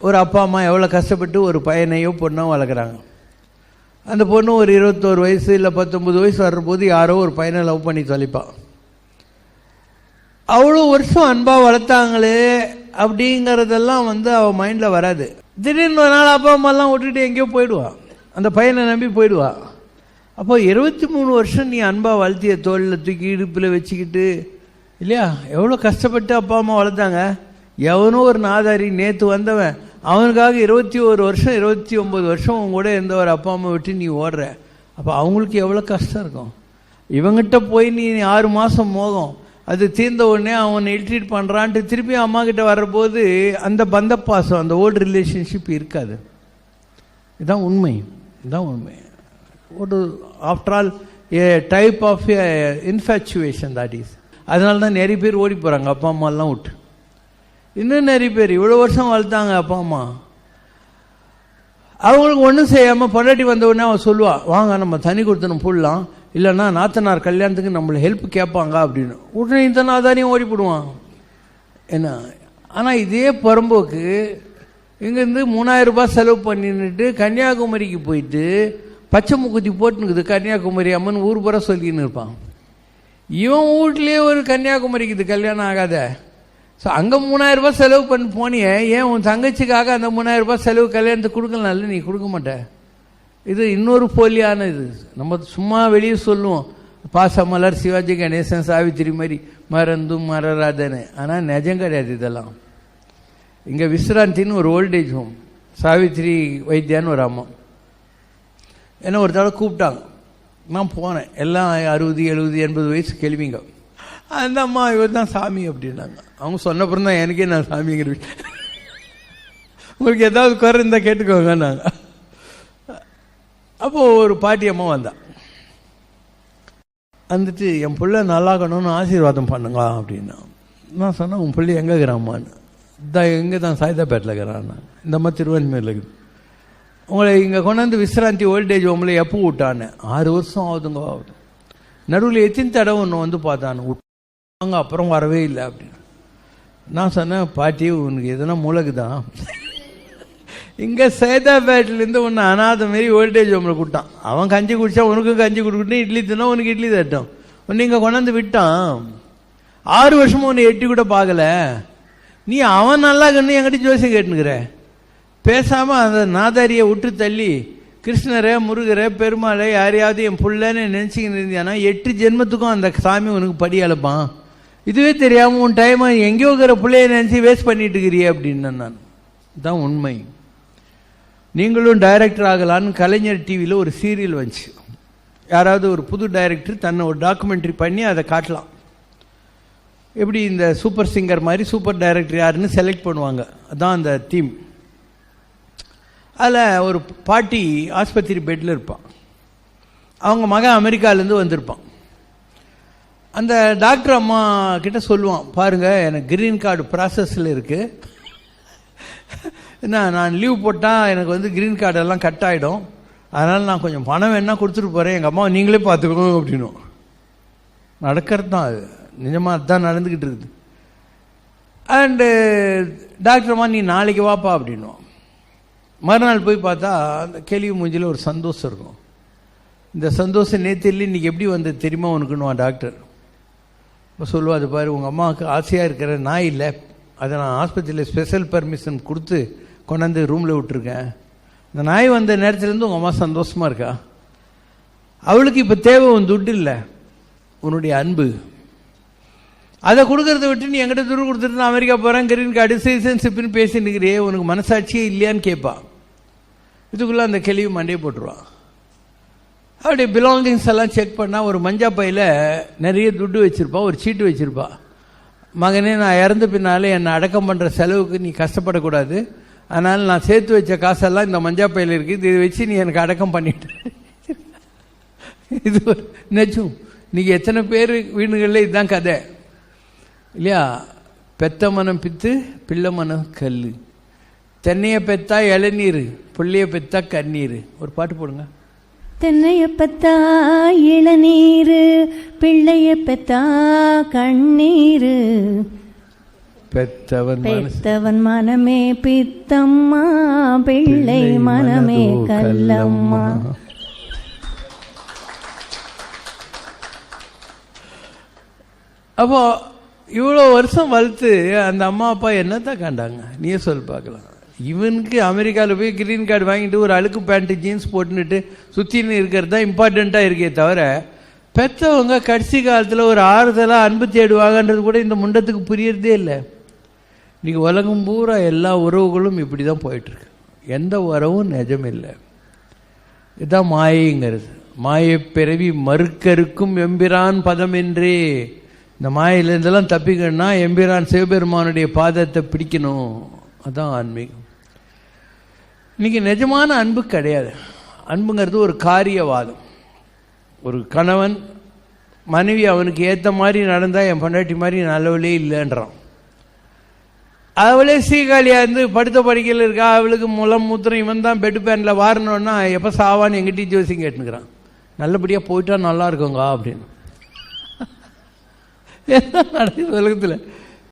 ஒரு அப்பா அம்மா எவ்வளோ கஷ்டப்பட்டு ஒரு பையனையோ பொண்ணோ வளர்க்குறாங்க. அந்த பொண்ணு ஒரு இருபத்தோரு வயசு இல்லை பத்தொம்பது வயசு வர்றபோது யாரோ ஒரு பையனை லவ் பண்ணி தொலைப்பான் அவ்வளோ வருஷம் அன்பாக வளர்த்தாங்களே அப்படிங்கிறதெல்லாம் வந்து அவள் மைண்டில் வராது. திடீர்னு ஒரு நாள் அப்பா அம்மாலாம் விட்டுட்டு எங்கேயோ போயிடுவான் அந்த பையனை நம்பி போயிடுவான் அப்போ இருபத்தி மூணு வருஷம் நீ அன்பாக வளர்த்திய தோளில் தூக்கி இடுப்பில் வச்சுக்கிட்டு இல்லையா? எவ்வளோ கஷ்டப்பட்டு அப்பா அம்மா வளர்த்தாங்க. எவனோ ஒரு நாதாரி நேற்று வந்தவன் அவனுக்காக இருபத்தி ஒரு வருஷம் இருபத்தி ஒம்பது வருஷம் கூட எந்த ஒரு அப்பா அம்மா விட்டு நீ ஓடுற. அப்போ அவங்களுக்கு எவ்வளோ கஷ்டம் இருக்கும்? இவங்கிட்ட போய் நீ ஆறு மாதம் மோகம். அது தீர்ந்த உடனே அவனை இல்ட்ரீட் பண்ணுறான்ட்டு திருப்பி அம்மா கிட்ட வர்றபோது அந்த பந்த பாசம் அந்த ஓல்டு ரிலேஷன்ஷிப் இருக்காது. இதுதான் உண்மை. இதுதான் உண்மை. ஒரு after all a type of infatuation that is அதனால தான் நிறைய பேர் ஓடி போகிறாங்க அப்பா அம்மாலாம் விட்டு. இன்னும் நிறைய பேர். இவ்வளோ வருஷம் வளர்த்தாங்க அப்பா அம்மா. அவங்களுக்கு ஒன்றும் செய்யாமல் பொண்டாட்டி வந்த உடனே அவன் சொல்லுவா வாங்க நம்ம தனி கொடுத்தனும் போடலாம். இல்லைன்னா நாத்தனார் கல்யாணத்துக்கு நம்மளை ஹெல்ப் கேட்பாங்க அப்படின்னு. உடனே இந்த நாதாரியும் ஓடி போடுவான். என்ன? ஆனால் இதே பரம்போக்கு இங்கேருந்து மூணாயிரம் ரூபாய் செலவு பண்ணிட்டு கன்னியாகுமரிக்கு போயிட்டு பச்சை முக்குத்தி போட்டுனுக்குது. கன்னியாகுமரி அம்மன் ஊர் பூரா சொல்லின்னு இருப்பான். இவன் வீட்லேயே ஒரு கன்னியாகுமரிக்கு இது கல்யாணம் ஆகாத. ஸோ அங்கே மூணாயிரம் ரூபாய் செலவு பண்ணி போனியே ஏன் உன் தங்கச்சிக்காக அந்த மூணாயிரம் ரூபாய் செலவு கல்யாணத்துக்கு கொடுக்கலாம்ல நீ கொடுக்க மாட்ட? இது இன்னொரு போலியான இது. நம்ம சும்மா வெளியே சொல்லுவோம் பாசமலர் சிவாஜி கணேசன் சாவித்திரி மாதிரி மறந்தும் மறராதன்னு. ஆனால் நிஜம் கிடையாது இதெல்லாம். இங்கே விஸ்ராந்தின்னு ஒரு ஓல்டேஜ் ஹோம் சாவித்திரி வைத்தியான்னு ஒரு அம்மா. என்ன ஒரு தடவை கூப்பிட்டாங்க. நான் போனேன். எல்லாம் அறுபது எழுபது எண்பது வயசு கேள்விங்க. அந்த அம்மா இவர் தான் சாமி அப்படின்னாங்க. அவங்க சொன்னப்புறம் தான் எனக்கே நான் சாமிங்கிற உங்களுக்கு ஏதாவது குறை இருந்தால் கேட்டுக்கோங்க நாங்கள் அப்போது ஒரு பாட்டி அம்மா வந்தா. வந்துட்டு என் பிள்ளை நல்லாகணும்னு ஆசீர்வாதம் பண்ணுங்க அப்படின்னா. நான் சொன்னேன் உன் பிள்ளை எங்கே இருக்கிறாம்மான்னு தான் எங்கே தான் சாய்தாப்பேட்டில் இருக்கிறான் இந்த மாதிரி திருவண்ணாமலையில் இருக்குது உங்களை இங்கே கொண்டாந்து விசிராந்தி ஓல்டேஜ் ஹோமில் எப்போ விட்டான்னு ஆறு வருஷம் ஆகுதுங்க. ஆகுது நடுவில் எத்தின் தடவை ஒன்று வந்து பார்த்தான்னு அவங்க அப்புறம் வரவே இல்லை அப்படின்னு. நான் சொன்னேன் பாட்டி உனக்கு எதுனா மூளைக்கு தான் இங்கே சேதாபேட்டிலேருந்து ஒன்று அனாத மாரி ஓல்டேஜ் உங்களை கொடுத்தான் அவன் கஞ்சி குடித்தா உனக்கும் கஞ்சி கொடுக்கட்டும் இட்லி தின்னா உனக்கு இட்லி தட்டும் உன்னை இங்கே கொண்டாந்து விட்டான். ஆறு வருஷமும் உன்னை எட்டி கூட பார்க்கல. நீ அவன் நல்லா கண்ணு என்கிட்ட ஜோசியம் கேட்டுனுக்கிற பேசாமல் அந்த நாதாரியை விட்டு தள்ளி கிருஷ்ணரை முருகரை பெருமாளை யாரையாவது என் புள்ளன்னு நினச்சிக்கிட்டு இருந்தியானா எட்டு ஜென்மத்துக்கும் அந்த சாமி உனக்கு படி அழைப்பான். இதுவே தெரியாமல் உன் டைம் எங்கேயோ இருக்கிற பிள்ளைய நினச்சி வேஸ்ட் பண்ணிட்டு இருக்கிறியே அப்படின்னு நான் இதுதான் உண்மை. நீங்களும் டைரக்டர் ஆகலான்னு கலைஞர் டிவியில் ஒரு சீரியல் வந்துச்சு. யாராவது ஒரு புது டைரக்டர் தன்னை ஒரு டாக்குமெண்ட்ரி பண்ணி அதை காட்டலாம். எப்படி இந்த சூப்பர் சிங்கர் மாதிரி சூப்பர் டைரக்டர் யாருன்னு செலக்ட் பண்ணுவாங்க. அதான் அந்த தீம் அதில் ஒரு பாட்டி ஆஸ்பத்திரி பெட்டில் இருப்பான் அவங்க மகன் அமெரிக்காலேருந்து வந்திருப்பான். அந்த டாக்டர் அம்மா கிட்ட சொல்லுவான் பாருங்கள் எனக்கு கிரீன் கார்டு ப்ராசஸில் இருக்குது என்ன நான் லீவ் போட்டால் எனக்கு வந்து க்ரீன் கார்டெல்லாம் கட் ஆகிடும் அதனால் நான் கொஞ்சம் பணம் வேணால் கொடுத்துட்டு போகிறேன் எங்கள் அம்மா நீங்களே பார்த்துக்கோங்க அப்படின்னும். நடக்கிறது தான் அது. நிஜமாக அதுதான் நடந்துக்கிட்டு இருக்குது. அண்டு டாக்டர் அம்மா நீ நாளைக்கு வாப்பா அப்படின்னும். மறுநாள் போய் பார்த்தா அந்த கேள்வி மூஞ்சியில் ஒரு சந்தோஷம் இருக்கும். இந்த சந்தோஷம் நேற்று இல்லை இன்றைக்கி எப்படி வந்தது தெரியுமா உனக்குன்னுவான் டாக்டர். இப்போ சொல்லுவா அது பாரு உங்கள் அம்மாவுக்கு ஆசையாக இருக்கிற நாய் இல்லை. அதை நான் ஆஸ்பத்திரியில் ஸ்பெஷல் பர்மிஷன் கொடுத்து கொண்டாந்து ரூமில் விட்டுருக்கேன். இந்த நாய் வந்த நேரத்துலேருந்து உங்கள் அம்மா சந்தோஷமாக இருக்கா? அவளுக்கு இப்போ தேவை உன் துட்டு இல்லை. உன்னுடைய அன்பு. அதை கொடுக்கறத விட்டு நீ எங்கிட்ட துரு கொடுத்துட்டு நான் அமெரிக்கா போகிறேன் கிரீன் கார்டு சிட்டிசன்ஷிப்னு பேசினுக்கிறியே உனக்கு மனசாட்சியே இல்லையான்னு கேட்பா இதுக்குள்ளே அந்த கேள்வி மண்டையை போட்டுருவான். அப்படி பிலாங்கிங்ஸ் எல்லாம் செக் பண்ணால் ஒரு மஞ்சா பையில் நிறைய துட்டு வச்சுருப்பா ஒரு சீட்டு வச்சுருப்பா. மகனே நான் இறந்த பின்னாலே என்னை அடக்கம் பண்ணுற செலவுக்கு நீ கஷ்டப்படக்கூடாது. அதனால் நான் சேர்த்து வச்ச காசெல்லாம் இந்த மஞ்சா பையில் இருக்குது இதை வச்சு நீ எனக்கு அடக்கம் பண்ணிட்டு இது ஒரு நிஜம். நீங்கள் எத்தனை பேர் வீடுகளில் இதுதான் கதை. இல்லையா? பெத்த மனம் பித்து பிள்ளை மனம் கல் தென்னையை பெத்தா இளநீர் புள்ளைய பெத்தா கண்ணீர். ஒரு பாட்டு போடுங்க. தென்னைய பெத்தா இளநீரு பிள்ளைய பெத்தா கண்ணீரு. பெத்தவன் பெத்தவன் மனமே பித்தம்மா பிள்ளை மனமே கல்லம்மா. அப்போ இவ்வளோ வருஷம் வளர்த்து அந்த அம்மா அப்பா என்னத்தான் கண்டாங்க? நீயே சொல் பார்க்கலாம். இவனுக்கு அமெரிக்காவில் போய் கிரீன் கார்டு வாங்கிட்டு ஒரு அழுக்கு பேண்ட்டு ஜீன்ஸ் போட்டுன்னுட்டு சுற்றின்னு இருக்கிறது தான் இம்பார்ட்டண்ட்டாக இருக்கே தவிர பெற்றவங்க கடைசி காலத்தில் ஒரு ஆறுதலாக அன்பு தேடுவாங்கன்றது கூட இந்த முண்டத்துக்கு புரியறதே இல்லை. இன்றைக்கி உலகம் பூரா எல்லா உறவுகளும் இப்படி தான் போயிட்டுருக்கு. எந்த உறவும் நிஜம் இல்லை இதுதான் மாயைங்கிறது. மாயை பிறவி மறுக்கருக்கும் எம்பிரான் பதம் என்றே இந்த மாயிலேருந்தெல்லாம் தப்பிக்கணும்னா எம்பிரான் சிவபெருமானுடைய பாதத்தை பிடிக்கணும். அதான் ஆன்மீகம். இன்றைக்கி நிஜமான அன்பு கிடையாது. அன்புங்கிறது ஒரு காரியவாதம். ஒரு கணவன் மனைவி அவனுக்கு ஏற்ற மாதிரி நடந்தால் என் பொண்டாட்டி மாதிரி நல்லவளே இல்லைன்றான். அவளே சீகாலியாக இருந்து படுத்த படிக்கையில் இருக்கா அவளுக்கு முலம் மூத்திரம் இவன் தான் பெட்டு பேனில் வாரணுன்னா எப்போ சாவான்னு எங்கிட்ட ஜோசியம் கேட்டுனுக்குறான் நல்லபடியாக போயிட்டா நல்லா இருக்குங்க அப்படின்னு. என்ன நடக்குது உலகத்தில்?